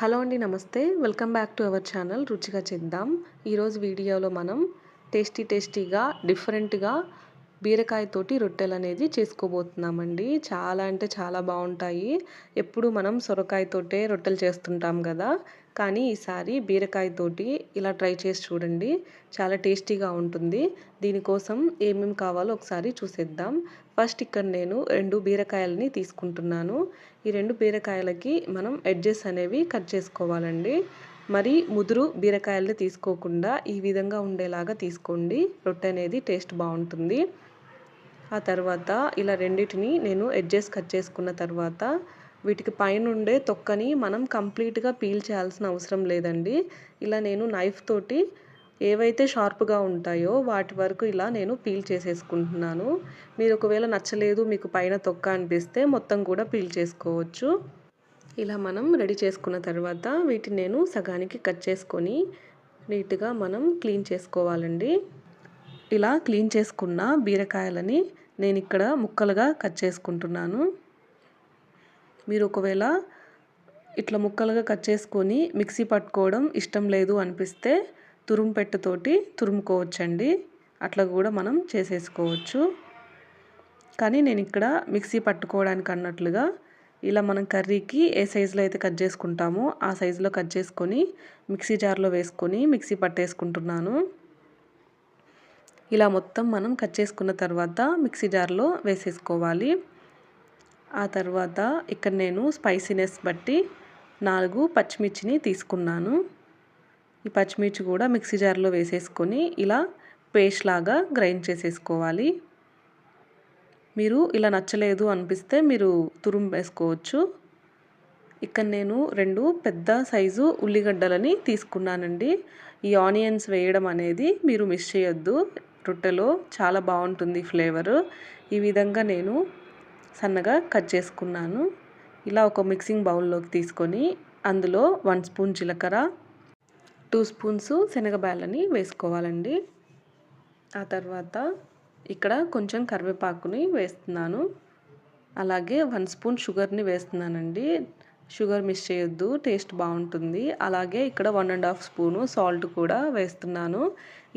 Hello అండి నమస్తే. Welcome back to our channel రుచిగా చేద్దాం. ఈరోజు వీడియోలో మనం టేస్టీ టేస్టీగా డిఫరెంట్గా బీరకాయతోటి రొట్టెలు అనేది చేసుకోబోతున్నామండి. చాలా అంటే చాలా బాగుంటాయి. ఎప్పుడు మనం సొరకాయతోటే రొట్టెలు చేస్తుంటాం కదా. కానీ ఈసారి బీరకాయతోటి ఇలా ట్రై చేసి చూడండి. చాలా టేస్టీగా ఉంటుంది. దీనికోసం ఏమేమి కావాలో ఒకసారి చూసేద్దాం. ఫస్ట్ ఇక్కడ నేను రెండు బీరకాయలని తీసుకుంటున్నాను. ఈ రెండు బీరకాయలకి మనం ఎడ్జెస్ అనేవి కట్ చేసుకోవాలండి. మరి ముదురు బీరకాయలని తీసుకోకుండా ఈ విధంగా ఉండేలాగా తీసుకోండి. రొట్టె అనేది టేస్ట్ బాగుంటుంది. ఆ తర్వాత ఇలా రెండింటిని నేను ఎడ్జెస్ కట్ చేసుకున్న తర్వాత వీటికి పైన ఉండే తొక్కని మనం కంప్లీట్గా పీల్ చేయాల్సిన అవసరం లేదండి. ఇలా నేను నైఫ్ తోటి ఏవైతే షార్ప్గా ఉంటాయో వాటి వరకు ఇలా నేను పీల్ చేసేసుకుంటున్నాను. మీరు ఒకవేళ నచ్చలేదు మీకు పైన తొక్క అనిపిస్తే మొత్తం కూడా పీల్ చేసుకోవచ్చు. ఇలా మనం రెడీ చేసుకున్న తర్వాత వీటిని నేను సగానికి కట్ చేసుకొని నీట్గా మనం క్లీన్ చేసుకోవాలండి. ఇలా క్లీన్ చేసుకున్న బీరకాయలని నేను ఇక్కడ ముక్కలుగా కట్ చేసుకుంటున్నాను. మీరు ఒకవేళ ఇట్లా ముక్కలుగా కట్ చేసుకొని మిక్సీ పట్టుకోవడం ఇష్టం లేదు అనిపిస్తే తురుము పెట్టెతోటి తురుముకోవచ్చండి. అట్లా కూడా మనం చేసేసుకోవచ్చు. కానీ నేను ఇక్కడ మిక్సీ పట్టుకోవడానికి అన్నట్లుగా ఇలా మనం కర్రీకి ఏ సైజులో అయితే కట్ చేసుకుంటామో ఆ సైజులో కట్ చేసుకొని మిక్సీ జార్లో వేసుకొని మిక్సీ పట్టేసుకుంటున్నాను. ఇలా మొత్తం మనం కట్ చేసుకున్న తర్వాత మిక్సీ జార్లో వేసేసుకోవాలి. ఆ తర్వాత ఇక్కడ నేను స్పైసీనెస్ బట్టి నాలుగు పచ్చిమిర్చిని తీసుకున్నాను. ఈ పచ్చిమిర్చి కూడా మిక్సీ జార్లో వేసేసుకొని ఇలా పేస్ట్ లాగా గ్రైండ్ చేసేసుకోవాలి. మీరు ఇలా నచ్చలేదు అనిపిస్తే మీరు తురుం వేసుకోవచ్చు. ఇక్కడ నేను రెండు పెద్ద సైజు ఉల్లిగడ్డలని తీసుకున్నానండి. ఈ ఆనియన్స్ వేయడం అనేది మీరు మిస్ చేయొద్దు. రొట్టెలో చాలా బాగుంటుంది ఫ్లేవర్. ఈ విధంగా నేను సన్నగా కట్ చేసుకున్నాను. ఇలా ఒక మిక్సింగ్ బౌల్లోకి తీసుకొని అందులో వన్ స్పూన్ జీలకర్ర టూ స్పూన్స్ శనగబాయలని వేసుకోవాలండి. ఆ తర్వాత ఇక్కడ కొంచెం కరివేపాకుని వేస్తున్నాను. అలాగే వన్ స్పూన్ షుగర్ని వేస్తున్నానండి. షుగర్ మిస్ చేయొద్దు టేస్ట్ బాగుంటుంది. అలాగే ఇక్కడ one and half spoon salt కూడా వేస్తున్నాను.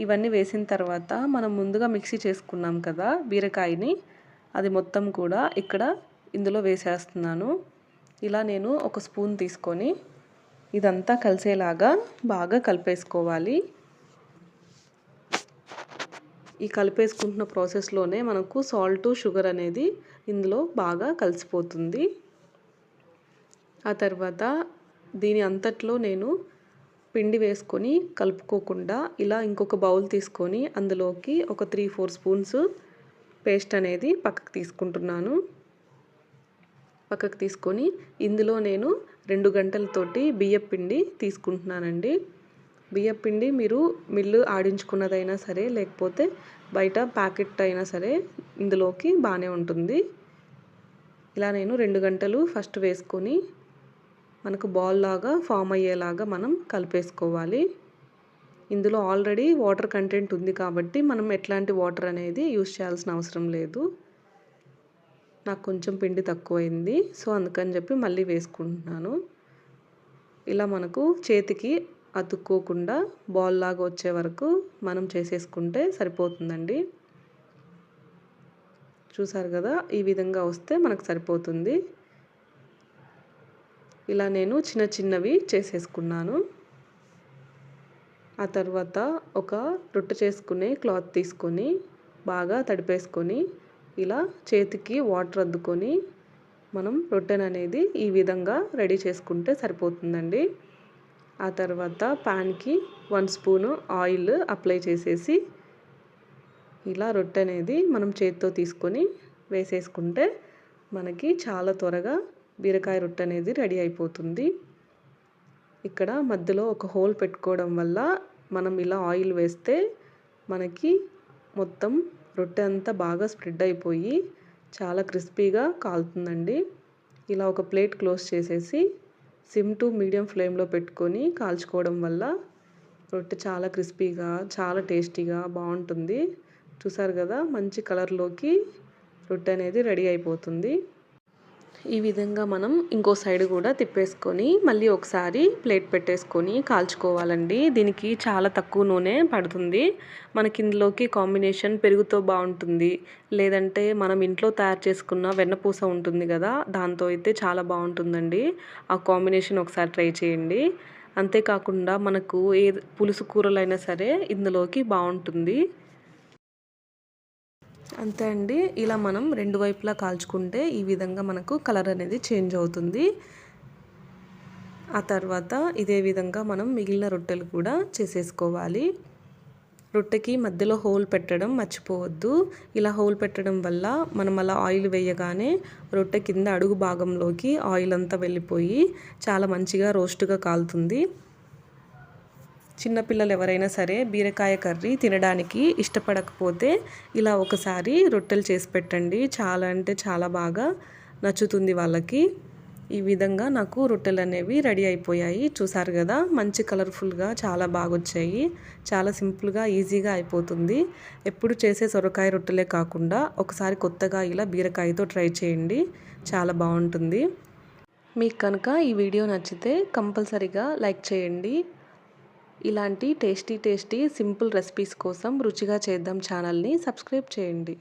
ఇవన్నీ వేసిన తర్వాత మనం ముందుగా మిక్సీ చేసుకున్నాం కదా బీరకాయని. అది మొత్తం కూడా ఇక్కడ ఇందులో వేసేస్తున్నాను. ఇలా నేను ఒక స్పూన్ తీసుకొని ఇదంతా కలిసేలాగా బాగా కలిపేసుకోవాలి. ఈ కలిపేసుకుంటున్న ప్రాసెస్లోనే మనకు సాల్ట్ షుగర్ అనేది ఇందులో బాగా కలిసిపోతుంది. ఆ తర్వాత దీని అంతట్లో నేను పిండి వేసుకొని కలుపుకోకుండా ఇలా ఇంకొక బౌల్ తీసుకొని అందులోకి ఒక త్రీ ఫోర్ స్పూన్స్ పేస్ట్ అనేది పక్కకు తీసుకుంటున్నాను. పక్కకు తీసుకొని ఇందులో నేను రెండు గంటలతోటి బియ్యం పిండి తీసుకుంటున్నానండి. బియ్యం పిండి మీరు మిల్లు ఆడించుకున్నదైనా సరే లేకపోతే బయట ప్యాకెట్ అయినా సరే ఇందులోకి బాగానే ఉంటుంది. ఇలా నేను రెండు గంటలు ఫస్ట్ వేసుకొని మనకు బాల్ లాగా ఫామ్ అయ్యేలాగా మనం కలిపేసుకోవాలి. ఇందులో ఆల్రెడీ వాటర్ కంటెంట్ ఉంది కాబట్టి మనం ఎట్లాంటి వాటర్ అనేది యూస్ చేయాల్సిన అవసరం లేదు. నాకు కొంచెం పిండి తక్కువైంది సో అందుకని చెప్పి మళ్ళీ వేసుకుంటున్నాను. ఇలా మనకు చేతికి అతుక్కోకుండా బాల్ లాగా వచ్చే వరకు మనం చేసేసుకుంటే సరిపోతుందండి. చూసారు కదా ఈ విధంగా వస్తే మనకు సరిపోతుంది. ఇలా నేను చిన్న చిన్నవి చేసేసుకున్నాను. ఆ తర్వాత ఒక రొట్టె చేసుకునే క్లాత్ తీసుకొని బాగా తడిపేసుకొని ఇలా చేతికి వాటర్ అద్దుకొని మనం రొట్టెను అనేది ఈ విధంగా రెడీ చేసుకుంటే సరిపోతుందండి. ఆ తర్వాత ప్యాన్కి వన్ స్పూను ఆయిల్ అప్లై చేసేసి ఇలా రొట్టె అనేది మనం చేతితో తీసుకొని వేసేసుకుంటే మనకి చాలా త్వరగా బీరకాయ రొట్టె అనేది రెడీ అయిపోతుంది. ఇక్కడ మధ్యలో ఒక హోల్ పెట్టుకోవడం వల్ల మనం ఇలా ఆయిల్ వేస్తే మనకి మొత్తం రొట్టె అంతా బాగా స్ప్రెడ్ అయిపోయి చాలా క్రిస్పీగా కాలుతుందండి. ఇలా ఒక ప్లేట్ క్లోజ్ చేసేసి సిమ్ టు మీడియం ఫ్లేమ్లో పెట్టుకొని కాల్చుకోవడం వల్ల రొట్టె చాలా క్రిస్పీగా చాలా టేస్టీగా బాగుంటుంది. చూసారు కదా మంచి కలర్లోకి రొట్టె అనేది రెడీ అయిపోతుంది. ఈ విధంగా మనం ఇంకో సైడ్ కూడా తిప్పేసుకొని మళ్ళీ ఒకసారి ప్లేట్ పెట్టేసుకొని కాల్చుకోవాలండి. దీనికి చాలా తక్కువ నూనె పడుతుంది. మనకి ఇందులోకి కాంబినేషన్ పెరుగుతో బాగుంటుంది. లేదంటే మనం ఇంట్లో తయారు చేసుకున్న వెన్నపూస ఉంటుంది కదా దాంతో అయితే చాలా బాగుంటుందండి. ఆ కాంబినేషన్ ఒకసారి ట్రై చేయండి. అంతేకాకుండా మనకు ఏ పులుసు కూరలైనా సరే ఇందులోకి బాగుంటుంది. అంతే అండి. ఇలా మనం రెండు వైపులా కాల్చుకుంటే ఈ విధంగా మనకు కలర్ అనేది చేంజ్ అవుతుంది. ఆ తర్వాత ఇదే విధంగా మనం మిగిలిన రొట్టెలు కూడా చేసేసుకోవాలి. రొట్టెకి మధ్యలో హోల్ పెట్టడం మర్చిపోవద్దు. ఇలా హోల్ పెట్టడం వల్ల మనం అలా ఆయిల్ వేయగానే రొట్టె కింద అడుగు భాగంలోకి ఆయిల్ అంతా వెళ్ళిపోయి చాలా మంచిగా రోస్ట్గా కాలుతుంది. చిన్నపిల్లలు ఎవరైనా సరే బీరకాయ కర్రీ తినడానికి ఇష్టపడకపోతే ఇలా ఒకసారి రొట్టెలు చేసి పెట్టండి. చాలా అంటే చాలా బాగా నచ్చుతుంది వాళ్ళకి. ఈ విధంగా నాకు రొట్టెలు అనేవి రెడీ అయిపోయాయి. చూసారు కదా మంచి కలర్ఫుల్గా చాలా బాగా వచ్చాయి చాలా సింపుల్గా ఈజీగా అయిపోతుంది. ఎప్పుడు చేసే సొరకాయ రొట్టెలే కాకుండా ఒకసారి కొత్తగా ఇలా బీరకాయతో ట్రై చేయండి. చాలా బాగుంటుంది. మీకు కనుక ఈ వీడియో నచ్చితే కంపల్సరీగా లైక్ చేయండి. ఇలాంటి టేస్టీ టేస్టీ సింపుల్ రెసిపీస్ కోసం రుచిగా చేద్దాం ఛానల్ని సబ్స్క్రైబ్ చేయండి.